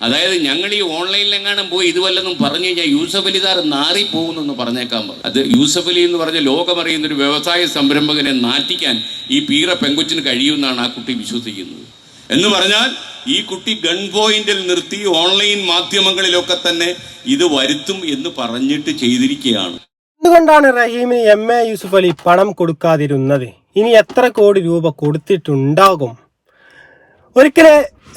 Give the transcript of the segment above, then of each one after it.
അതായത് ഞങ്ങൾ ഈ ഓൺലൈനിലെങ്ങാനും പോയി ഇതുവല്ലെന്നും പറഞ്ഞു കഴിഞ്ഞാൽ യൂസഫ് അലി സാർ നാറിപ്പോകുന്നെന്ന് പറഞ്ഞേക്കാൻ പറഞ്ഞു. അത് യൂസഫ് അലി എന്ന് പറഞ്ഞ ലോകമറിയുന്ന ഒരു വ്യവസായ സംരംഭകനെ നാറ്റിക്കാൻ ഈ പീറ പെങ്കുച്ചിന് കഴിയുമെന്നാണ് ആ കുട്ടി വിശ്വസിക്കുന്നത്. എന്ന് പറഞ്ഞാൽ ഈ കുട്ടി ഗൺ പോയിന്റിൽ നിർത്തി ഓൺലൈൻ മാധ്യമങ്ങളിലൊക്കെ തന്നെ ഇത് വരുത്തും എന്ന് പറഞ്ഞിട്ട് ചെയ്തിരിക്കുകയാണ്. എന്തുകൊണ്ടാണ് റഹീമിന് എം എ യൂസുഫ് അലി പണം കൊടുക്കാതിരുന്നത്? ഇനി എത്ര കോടി രൂപ കൊടുത്തിട്ടുണ്ടാകും? ഒരിക്കൽ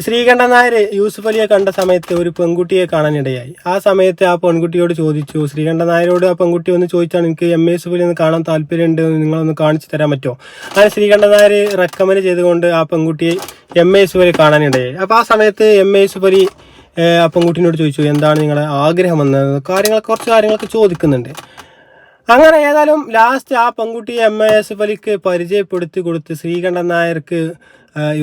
ശ്രീകണ്ഠൻ നായർ യൂസുഫ് അലിയെ കണ്ട സമയത്ത് ഒരു പെൺകുട്ടിയെ കാണാനിടയായി. ആ സമയത്ത് ആ പെൺകുട്ടിയോട് ചോദിച്ചു ശ്രീകണ്ഠൻ നായരോട് ആ പെൺകുട്ടി ഒന്ന് ചോദിച്ചാണ് എനിക്ക് എം എ യൂസുഫ് അലി ഒന്ന് കാണാൻ താല്പര്യമുണ്ട്? നിങ്ങളൊന്ന് കാണിച്ചു തരാൻ പറ്റുമോ അങ്ങനെ ശ്രീകണ്ഠൻ നായർ റെക്കമെൻഡ് ചെയ്തുകൊണ്ട് ആ പെൺകുട്ടിയെ എം എ യൂസുഫ് അലി കാണാനിടയായി. അപ്പോൾ ആ സമയത്ത് എം എ യൂസുഫ് അലി ആ പെൺകുട്ടിനോട് ചോദിച്ചു എന്താണ് നിങ്ങളുടെ ആഗ്രഹമെന്ന്? കാര്യങ്ങൾ കുറച്ച് കാര്യങ്ങളൊക്കെ ചോദിക്കുന്നുണ്ട്. അങ്ങനെ ഏതായാലും ലാസ്റ്റ് ആ പെൺകുട്ടിയെ എം എ എസ് വലിക്ക് പരിചയപ്പെടുത്തി കൊടുത്ത് ശ്രീകണ്ഠൻ നായർക്ക്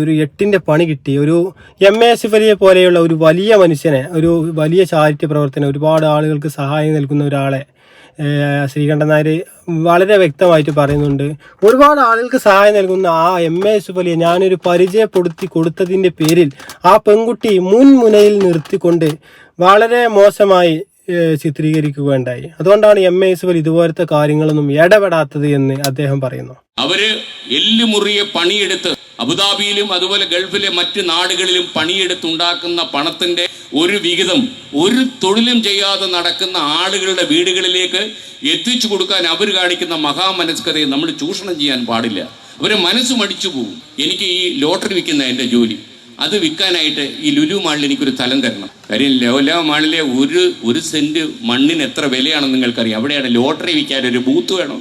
ഒരു എട്ടിന്റെ പണി കിട്ടി. ഒരു എം എ എസ് അലിയെ പോലെയുള്ള ഒരു വലിയ മനുഷ്യനെ ഒരു വലിയ ചാരിറ്റി പ്രവർത്തനം ഒരുപാട് ആളുകൾക്ക് സഹായം നൽകുന്ന ഒരാളെ ശ്രീകണ്ഠൻ നായർ വളരെ വ്യക്തമായിട്ട് പറയുന്നുണ്ട്. ഒരുപാട് ആളുകൾക്ക് സഹായം നൽകുന്ന ആ എം എ എസ് വലിയെ ഞാനൊരു പരിചയപ്പെടുത്തി കൊടുത്തതിന്റെ പേരിൽ ആ പെൺകുട്ടി മുൻമുനയിൽ നിർത്തിക്കൊണ്ട് വളരെ മോശമായി ചിത്രീകരിക്കുകയുണ്ടായി. അതുകൊണ്ടാണ് എം എ എസ് ഇതുപോലത്തെ കാര്യങ്ങളൊന്നും ഇടപെടാത്തത് എന്ന് അദ്ദേഹം പറയുന്നു. അവർ എല്ലുമുറിയെ പണിയെടുത്ത് അബുദാബിയിലും അതുപോലെ ഗൾഫിലെ മറ്റ് നാടുകളിലും പണിയെടുത്തുണ്ടാക്കുന്ന പണത്തിന്റെ ഒരു വിഹിതം ഒരു തൊഴിലും ചെയ്യാതെ നടക്കുന്ന ആളുകളുടെ വീടുകളിലേക്ക് എത്തിച്ചു കൊടുക്കാൻ അവർ കാണിക്കുന്ന മഹാമനസ്കതയെ നമ്മൾ ചൂഷണം ചെയ്യാൻ പാടില്ല. അവരെ മനസ്സ് മടിച്ചു പോകും എനിക്ക് ഈ ലോട്ടറി വിൽക്കുന്ന എന്റെ ജോലി. അത് വിൽക്കാനായിട്ട് ഈ ലുലു മാളിൽ എനിക്കൊരു സ്ഥലം തരണം. കാര്യം ലോല മാളിലെ ഒരു ഒരു സെന്റ് മണ്ണിന് എത്ര വിലയാണെന്ന് നിങ്ങൾക്കറിയാം. അവിടെയാണ് ലോട്ടറി വിൽക്കാൻ ഒരു ബൂത്ത് വേണം.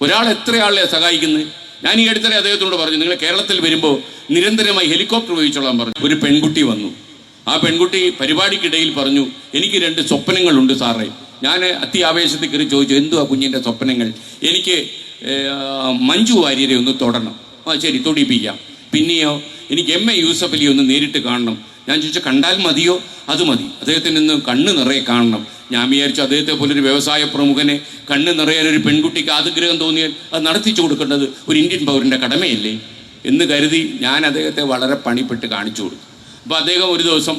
ഒരാൾ എത്ര ആളെ സഹായിക്കുന്നത് ഞാൻ ഈ അടുത്തിടെ അദ്ദേഹത്തോട് പറഞ്ഞു നിങ്ങൾ കേരളത്തിൽ വരുമ്പോൾ നിരന്തരമായി ഹെലികോപ്റ്റർ ഉപയോഗിച്ചോളാൻ പറഞ്ഞു. ഒരു പെൺകുട്ടി വന്നു. ആ പെൺകുട്ടി പരിപാടിക്കിടയിൽ പറഞ്ഞു എനിക്ക് രണ്ട് സ്വപ്നങ്ങളുണ്ട് സാറേ. ഞാൻ അത്യാവേശത്തിൽ കയറി ചോദിച്ചു എന്തുവാ കുഞ്ഞിന്റെ സ്വപ്നങ്ങൾ? എനിക്ക് മഞ്ജു വാര്യരെ ഒന്ന് തൊടണം. ആ ശരി തൊടിപ്പിക്കാം പിന്നെയോ എനിക്ക് എം എ യൂസഫലി ഒന്ന് നേരിട്ട് കാണണം. ഞാൻ ചോദിച്ചു കണ്ടാൽ മതിയോ? അത് മതി. അദ്ദേഹത്തിന് ഇന്ന് കണ്ണ് നിറയെ കാണണം. ഞാൻ വിചാരിച്ചു അദ്ദേഹത്തെ പോലൊരു വ്യവസായ പ്രമുഖനെ കണ്ണ് നിറയാൻ ഒരു പെൺകുട്ടിക്ക് ആഗ്രഹം തോന്നിയാൽ അത് നടത്തിച്ചു കൊടുക്കേണ്ടത് ഒരു ഇന്ത്യൻ പൗരന്റെ കടമയല്ലേ? എന്ന് കരുതി ഞാൻ അദ്ദേഹത്തെ വളരെ പണിപ്പെട്ട് കാണിച്ചു കൊടുത്തു. അപ്പോൾ അദ്ദേഹം ഒരു ദിവസം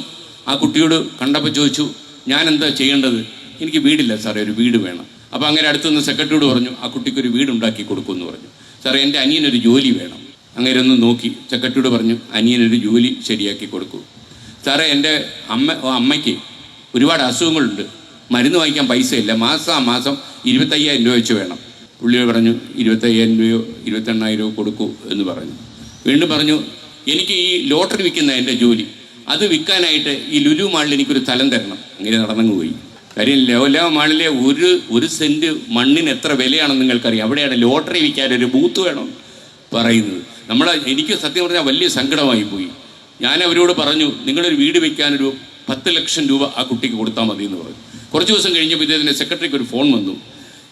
ആ കുട്ടിയോട് കണ്ടപ്പോൾ ചോദിച്ചു ഞാൻ എന്താ ചെയ്യേണ്ടത്? എനിക്ക് വീടില്ല സാറേ ഒരു വീട് വേണം. അപ്പോൾ അങ്ങനെ അടുത്തുനിന്ന് സെക്രട്ടറിയോട് പറഞ്ഞു ആ കുട്ടിക്ക് ഒരു വീട് ഉണ്ടാക്കി കൊടുക്കുമെന്ന് പറഞ്ഞു. സാറേ എന്റെ അനിയനൊരു ജോലി വേണം. അങ്ങനെ ഒന്ന് നോക്കി. ചെക്കട്ടിയോട് പറഞ്ഞു അനിയനൊരു ജോലി ശരിയാക്കി കൊടുക്കൂ. സാറേ എന്റെ അമ്മ അമ്മയ്ക്ക് ഒരുപാട് അസുഖങ്ങളുണ്ട്. മരുന്ന് വാങ്ങിക്കാൻ പൈസയില്ല. മാസം മാസം ഇരുപത്തയ്യായിരം രൂപ വെച്ച് വേണം. പുള്ളി പറഞ്ഞു ഇരുപത്തയ്യായിരം രൂപയോ ഇരുപത്തെണ്ണായിരം രൂപ കൊടുക്കൂ എന്ന് പറഞ്ഞു. വീണ്ടും പറഞ്ഞു എനിക്ക് ഈ ലോട്ടറി വിൽക്കുന്ന എന്റെ ജോലി. അത് വിൽക്കാനായിട്ട് ഈ ലുലു മാളിൽ എനിക്കൊരു സ്ഥലം തരണം. അങ്ങനെ നടന്നങ്ങ് പോയി. കാര്യം ലോല മാളിലെ ഒരു ഒരു സെന്റ് മണ്ണിന് എത്ര വിലയാണെന്ന് നിങ്ങൾക്കറിയാം. അവിടെയാണ് ലോട്ടറി വിൽക്കാൻ ഒരു ബൂത്ത് വേണം പറയുന്നത്. നമ്മൾ എനിക്ക് സത്യം പറഞ്ഞാൽ വലിയ സങ്കടമായി പോയി. ഞാൻ അവരോട് പറഞ്ഞു നിങ്ങളൊരു വീട് വെക്കാനൊരു പത്ത് ലക്ഷം രൂപ ആ കുട്ടിക്ക് കൊടുത്താൽ മതി എന്ന് പറഞ്ഞു. കുറച്ച് ദിവസം കഴിഞ്ഞപ്പോൾ ഇദ്ദേഹത്തിന്റെ സെക്രട്ടറിക്ക് ഒരു ഫോൺ വന്നു.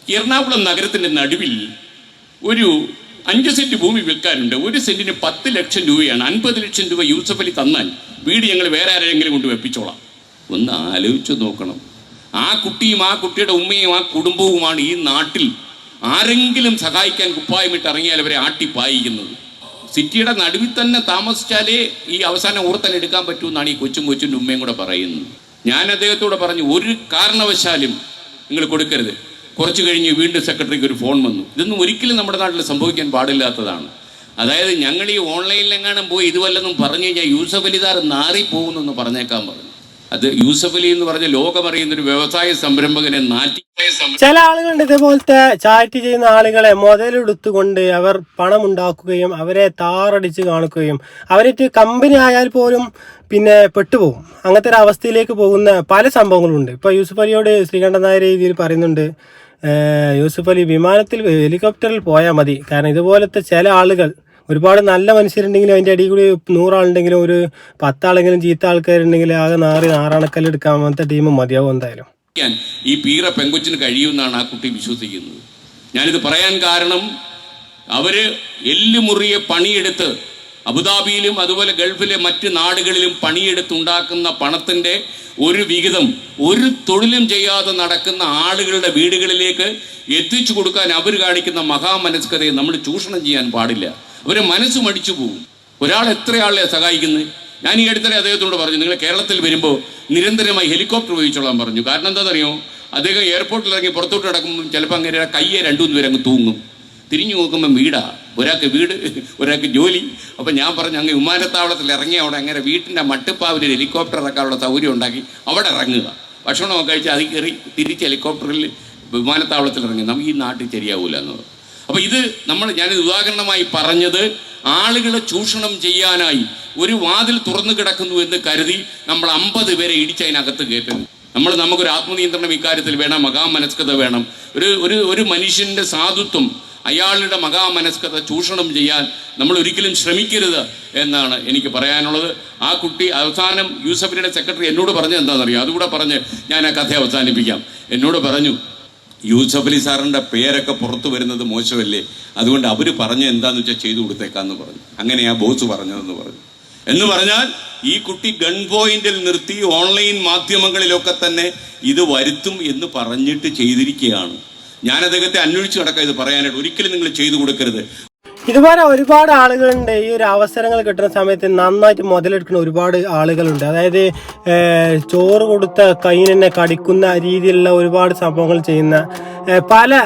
എറണാകുളം നഗരത്തിന്റെ നടുവിൽ ഒരു അഞ്ച് സെന്റ് ഭൂമി വിൽക്കാനുണ്ട്. ഒരു സെന്റിന് പത്ത് ലക്ഷം രൂപയാണ്. അൻപത് ലക്ഷം രൂപ യൂസഫ് അലി തന്നാൽ വീട് ഞങ്ങൾ വേറെ ആരെങ്കിലും കൊണ്ട് വെപ്പിച്ചോളാം. ഒന്ന് ആലോചിച്ച് നോക്കണം. ആ കുട്ടിയും ആ കുട്ടിയുടെ ഉമ്മയും ആ കുടുംബവുമാണ് ഈ നാട്ടിൽ ആരെങ്കിലും സഹായിക്കാൻ കുപ്പായമിട്ട് ഇറങ്ങിയാൽ അവരെ ആട്ടിപ്പായിക്കുന്നത് സിറ്റിയുടെ നടുവിൽ തന്നെ താമസിച്ചാലേ ഈ അവസാനം ഓർത്തൽ എടുക്കാൻ പറ്റൂ എന്നാണ് ഈ കൊച്ചും കൊച്ചും ഉമ്മയും കൂടെ പറയുന്നത്. ഞാൻ അദ്ദേഹത്തോട് പറഞ്ഞു ഒരു കാരണവശാലും നിങ്ങൾ കൊടുക്കരുത്. കുറച്ച് കഴിഞ്ഞ് വീണ്ടും സെക്രട്ടറിക്ക് ഒരു ഫോൺ വന്നു. ഇതൊന്നും ഒരിക്കലും നമ്മുടെ നാട്ടിൽ സംഭവിക്കാൻ പാടില്ലാത്തതാണ്. അതായത് ഞങ്ങൾ ഈ ഓൺലൈനിലെങ്ങാനും പോയി ഇതുവല്ലെന്നും പറഞ്ഞു കഴിഞ്ഞാൽ യൂസഫ് അലിദാർ നാറിപ്പോകുന്നെന്ന് പറഞ്ഞേക്കാൻ പറഞ്ഞു. അത് യൂസഫ് അലി എന്ന് പറഞ്ഞ ലോകമറിയുന്ന ഒരു വ്യവസായ സംരംഭകനെ നാറ്റി ചില ആളുകളുണ്ട് ഇതേപോലത്തെ ചാറ്റ് ചെയ്യുന്ന ആളുകളെ മുതലെടുത്തുകൊണ്ട് അവർ പണം ഉണ്ടാക്കുകയും അവരെ താറടിച്ച് കാണിക്കുകയും അവരിട്ട് കമ്പനി ആയാൽ പോലും പിന്നെ പെട്ടുപോകും. അങ്ങനത്തെ ഒരു അവസ്ഥയിലേക്ക് പോകുന്ന പല സംഭവങ്ങളുണ്ട്. ഇപ്പോൾ യൂസഫ് അലിയോട് ശ്രീകണ്ഠൻ നായർ രീതിയിൽ പറയുന്നുണ്ട് യൂസുഫ് അലി വിമാനത്തിൽ ഹെലികോപ്റ്ററിൽ പോയാൽ മതി. കാരണം ഇതുപോലത്തെ ചില ആളുകൾ ഒരുപാട് നല്ല മനുഷ്യരുണ്ടെങ്കിലും അതിന്റെ അടിയിൽ കൂടി നൂറാളുണ്ടെങ്കിലും ഒരു പത്താളെങ്കിലും ചീത്ത ആൾക്കാരുണ്ടെങ്കിൽ ആകെ നാറി നാറാണക്കല്ലെടുക്കാൻ അങ്ങനത്തെ ടീം മതിയാവും എന്തായാലും. ഈ പീറ പെങ്കൊച്ചിന് കഴിയുമെന്നാണ് ആ കുട്ടി വിശ്വസിക്കുന്നത്. ഞാനിത് പറയാൻ കാരണം അവർ എല്ലുമുറിയെ പണിയെടുത്ത് അബുദാബിയിലും അതുപോലെ ഗൾഫിലെ മറ്റ് നാടുകളിലും പണിയെടുത്തുണ്ടാക്കുന്ന പണത്തിന്റെ ഒരു വിഹിതം ഒരു തൊഴിലും ചെയ്യാതെ നടക്കുന്ന ആളുകളുടെ വീടുകളിലേക്ക് എത്തിച്ചു കൊടുക്കാൻ അവർ കാണിക്കുന്ന മഹാമനസ്കതയെ നമ്മൾ ചൂഷണം ചെയ്യാൻ പാടില്ല. അവരെ മനസ്സ് മടിച്ചു പോകും ഒരാൾ എത്ര ആളെ സഹായിക്കുന്നത് ഞാൻ ഈ അടുത്തിടെ അദ്ദേഹത്തോട് പറഞ്ഞു നിങ്ങൾ കേരളത്തിൽ വരുമ്പോൾ നിരന്തരമായി ഹെലികോപ്റ്റർ ഉപയോഗിച്ചോളാൻ പറഞ്ഞു. കാരണം എന്താണെന്നറിയോ? അദ്ദേഹം എയർപോർട്ടിൽ ഇറങ്ങി പുറത്തോട്ട് കിടക്കുമ്പോൾ ചിലപ്പോൾ അങ്ങനെ കയ്യെ രണ്ടുമൂന്ന് പേര് അങ്ങ് തൂങ്ങും. തിരിഞ്ഞു നോക്കുമ്പോൾ വീടാ. ഒരാൾക്ക് വീട് ഒരാൾക്ക് ജോലി. അപ്പം ഞാൻ പറഞ്ഞു അങ്ങ് വിമാനത്താവളത്തിൽ ഇറങ്ങി അവിടെ അങ്ങനെ വീട്ടിന്റെ മട്ടുപ്പാവിൽ ഹെലികോപ്റ്റർ ഇറക്കാനുള്ള സൗകര്യം ഉണ്ടാക്കി അവിടെ ഇറങ്ങുക. ഭക്ഷണമൊക്കെ കഴിച്ച് അത് കയറി തിരിച്ച് ഹെലികോപ്റ്ററിൽ വിമാനത്താവളത്തിൽ ഇറങ്ങി. നമുക്ക് ഈ നാട്ടിൽ ശരിയാവില്ല എന്ന് പറഞ്ഞു. അപ്പോൾ ഇത് നമ്മൾ ഞാൻ ഉദാഹരണമായി പറഞ്ഞത് ആളുകളെ ചൂഷണം ചെയ്യാനായി ഒരു വാതിൽ തുറന്നു കിടക്കുന്നു എന്ന് കരുതി നമ്മൾ അമ്പത് പേരെ ഇടിച്ചതിനകത്ത് കയറ്റുന്നു. നമ്മൾ നമുക്കൊരു ആത്മനിയന്ത്രണം ഇക്കാര്യത്തിൽ വേണം മഹാമനസ്കത വേണം. ഒരു ഒരു ഒരു മനുഷ്യന്റെ സാധുത്വം അയാളുടെ മഹാമനസ്കത ചൂഷണം ചെയ്യാൻ നമ്മൾ ഒരിക്കലും ശ്രമിക്കരുത് എന്നാണ് എനിക്ക് പറയാനുള്ളത്. ആ കുട്ടി അവസാനം യൂസഫിന്റെ സെക്രട്ടറി എന്നോട് പറഞ്ഞത് എന്താണെന്നറിയാം? അതുകൂടെ പറഞ്ഞ് ഞാൻ ആ കഥ അവസാനിപ്പിക്കാം. എന്നോട് പറഞ്ഞു യൂസഫ് അലി സാറിന്റെ പേരൊക്കെ പുറത്തു വരുന്നത് മോശമല്ലേ? അതുകൊണ്ട് അവർ പറഞ്ഞ എന്താണെന്ന് വെച്ചാൽ ചെയ്തു കൊടുത്തേക്കാന്ന് പറഞ്ഞു. അങ്ങനെ ആ ബോസ് പറഞ്ഞതെന്ന് പറഞ്ഞു. എന്ന് പറഞ്ഞാൽ ഈ കുട്ടി ഗൺ പോയിന്റിൽ നിർത്തി ഓൺലൈൻ മാധ്യമങ്ങളിലൊക്കെ തന്നെ ഇത് വരുത്തും എന്ന് പറഞ്ഞിട്ട് ചെയ്തിരിക്കുകയാണ്. ഞാൻ അദ്ദേഹത്തെ അന്വേഷിച്ച് കിടക്കാം ഇത് പറയാനായിട്ട്. ഒരിക്കലും നിങ്ങൾ ചെയ്തു കൊടുക്കരുത്. ഇതുപോലെ ഒരുപാട് ആളുകളുണ്ട് ഈ ഒരു അവസരങ്ങൾ കിട്ടുന്ന സമയത്ത് നന്നായിട്ട് മുതലെടുക്കുന്ന ഒരുപാട് ആളുകളുണ്ട്. അതായത് ചോറ് കൊടുത്ത കൈനെ കടിക്കുന്ന രീതിയിലുള്ള ഒരുപാട് സംഭവങ്ങൾ ചെയ്യുന്ന പല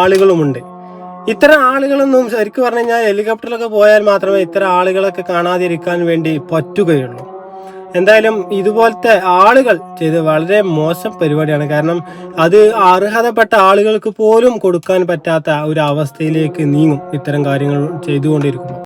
ആളുകളുമുണ്ട്. ഇത്തരം ആളുകളൊന്നും ശരിക്കും പറഞ്ഞു കഴിഞ്ഞാൽ ഹെലികോപ്റ്ററിലൊക്കെ പോയാൽ മാത്രമേ ഇത്തരം ആളുകളൊക്കെ കാണാതിരിക്കാൻ വേണ്ടി പറ്റുകയുള്ളൂ. എന്തായാലും ഇതുപോലത്തെ ആളുകൾ ചെയ്ത് വളരെ മോശം പരിപാടിയാണ്. കാരണം അത് അർഹതപ്പെട്ട ആളുകൾക്ക് പോലും കൊടുക്കാൻ പറ്റാത്ത ഒരു അവസ്ഥയിലേക്ക് നീങ്ങും ഇത്തരം കാര്യങ്ങൾ ചെയ്തുകൊണ്ടിരിക്കുമ്പോൾ.